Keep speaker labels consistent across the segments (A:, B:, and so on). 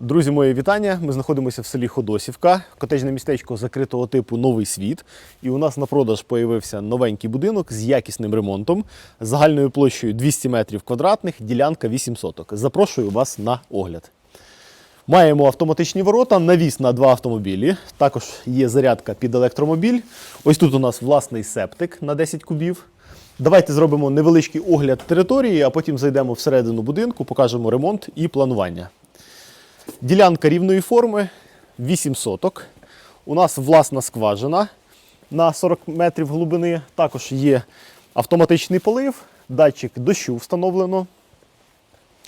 A: Друзі, мої вітання. Ми знаходимося в селі Ходосівка, котежне містечко закритого типу Новий світ. І у нас на продаж появився новенький будинок з якісним ремонтом, загальною площею 200 метрів квадратних, ділянка 8 соток. Запрошую вас на огляд. Маємо автоматичні ворота, навіс на два автомобілі. Також є зарядка під електромобіль. Ось тут у нас власний септик на 10 кубів. Давайте зробимо невеличкий огляд території, а потім зайдемо всередину будинку, покажемо ремонт і планування. Ділянка рівної форми 8 соток. У нас власна скважина на 40 метрів глибини. Також є автоматичний полив, датчик дощу встановлено.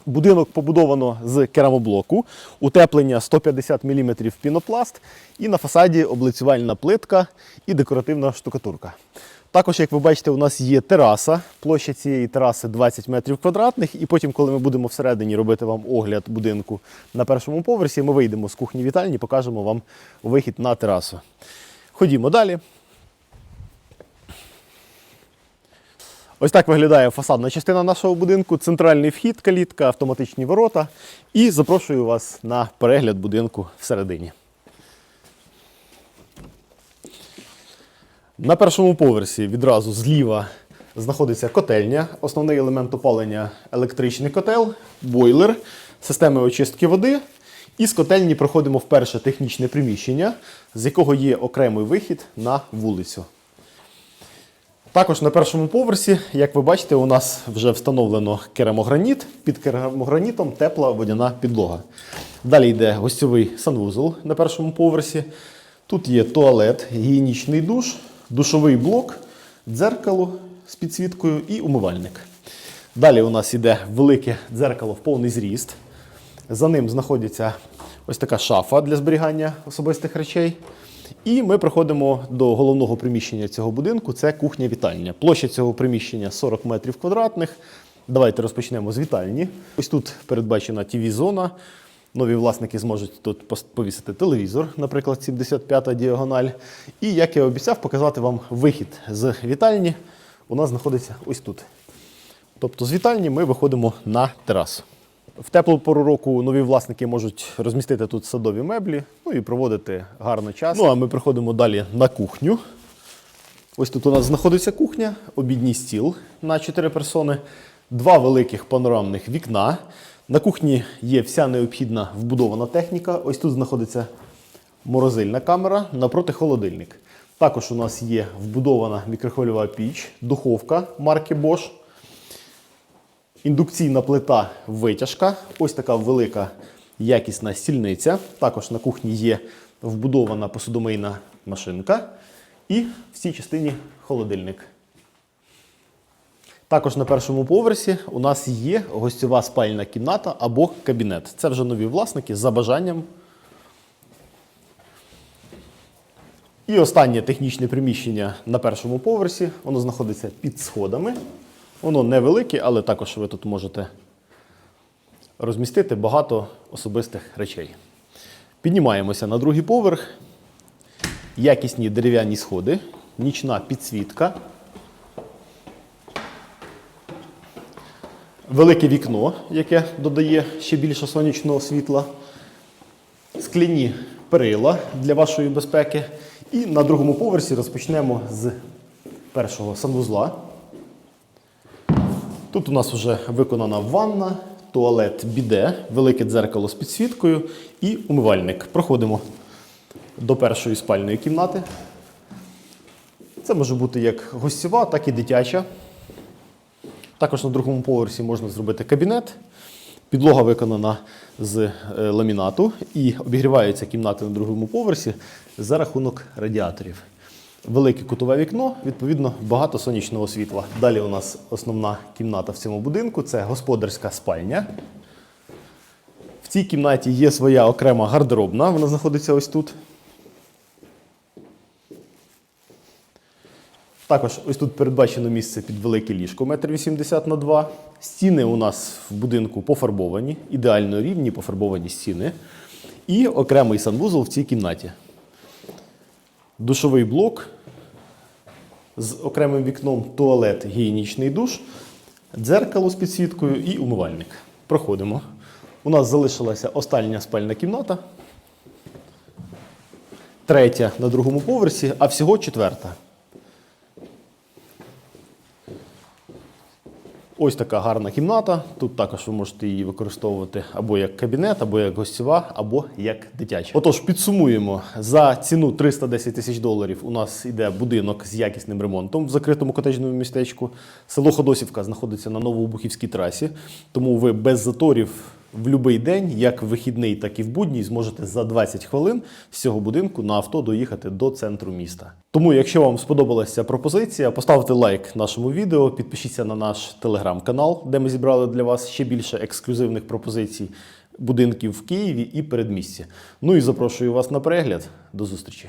A: Будинок побудовано з керамоблоку, утеплення 150 мм пінопласт і на фасаді облицювальна плитка і декоративна штукатурка. Також, як ви бачите, у нас є тераса. Площа цієї тераси 20 метрів квадратних. І потім, коли ми будемо всередині робити вам огляд будинку на першому поверсі, ми вийдемо з кухні вітальні, покажемо вам вихід на терасу. Ходімо далі. Ось так виглядає фасадна частина нашого будинку. Центральний вхід, калітка, автоматичні ворота. І запрошую вас на перегляд будинку всередині. На першому поверсі відразу зліва знаходиться котельня. Основний елемент опалення електричний котел, бойлер, системи очистки води. І з котельні проходимо в перше технічне приміщення, з якого є окремий вихід на вулицю. Також на першому поверсі, як ви бачите, у нас вже встановлено керамограніт. Під керамогранітом тепла водяна підлога. Далі йде гостьовий санвузол на першому поверсі. Тут є туалет, гігієнічний душ, душовий блок, дзеркало з підсвіткою і умивальник. Далі у нас йде велике дзеркало в повний зріст. За ним знаходиться ось така шафа для зберігання особистих речей. І ми приходимо до головного приміщення цього будинку це кухня-вітальня. Площа цього приміщення 40 метрів квадратних. Давайте розпочнемо з вітальні. Ось тут передбачена тv-зона. Нові власники зможуть тут повісити телевізор, наприклад, 75-та діагональ. І як я обіцяв, показати вам вихід з вітальні. У нас знаходиться ось тут. Тобто з вітальні ми виходимо на терасу. В теплу пору року нові власники можуть розмістити тут садові меблі, ну і проводити гарно час. Ну а ми приходимо далі на кухню. Ось тут у нас знаходиться кухня, обідній стіл на 4 персони, два великих панорамних вікна. На кухні є вся необхідна вбудована техніка. Ось тут знаходиться морозильна камера, напроти холодильник. Також у нас є вбудована мікрохвильова піч, духовка марки Bosch. Індукційна плита витяжка. Ось така велика якісна стільниця. Також на кухні є вбудована посудомийна машинка. І в цій частині холодильник. Також на першому поверсі у нас є гостьова спальна кімната або кабінет. Це вже нові власники за бажанням. І останнє технічне приміщення на першому поверсі. Воно знаходиться під сходами. Воно невелике, але також ви тут можете розмістити багато особистих речей. Піднімаємося на другий поверх. Якісні дерев'яні сходи, нічна підсвітка. Велике вікно, яке додає ще більше сонячного світла. Скляні перила для вашої безпеки. І на другому поверсі розпочнемо з першого санвузла. Тут у нас вже виконана ванна, туалет біде, велике дзеркало з підсвіткою і умивальник. Проходимо до першої спальної кімнати. Це може бути як гостєва, так і дитяча. Також на другому поверсі можна зробити кабінет. Підлога виконана з е, ламінату і обігріваються кімнати на другому поверсі за рахунок радіаторів. Велике кутове вікно, відповідно, багато сонячного світла. Далі у нас основна кімната в цьому будинку це господарська спальня. В цій кімнаті є своя окрема гардеробна, вона знаходиться ось тут. Також ось тут передбачено місце під велике ліжко 1,80 м на 2 Стіни у нас в будинку пофарбовані, ідеально рівні пофарбовані стіни. І окремий санвузол в цій кімнаті. Душовий блок з окремим вікном, туалет, гігієнічний душ, дзеркало з підсвіткою і умивальник. Проходимо. У нас залишилася остання спальна кімната. Третя на другому поверсі, а всього четверта. Ось така гарна кімната. Тут також ви можете її використовувати або як кабінет, або як гостєва, або як дитяча. Отож, підсумуємо за ціну 310 тисяч доларів. У нас іде будинок з якісним ремонтом в закритому котеджному містечку. Село Ходосівка знаходиться на Новобухівській трасі, тому ви без заторів в будь-який день, як в вихідний, так і в будній, зможете за 20 хвилин з цього будинку на авто доїхати до центру міста. Тому, якщо вам сподобалася пропозиція, поставте лайк нашому відео, підпишіться на наш телеграм-канал, де ми зібрали для вас ще більше ексклюзивних пропозицій будинків в Києві і передмісті. Ну і запрошую вас на перегляд. До зустрічі!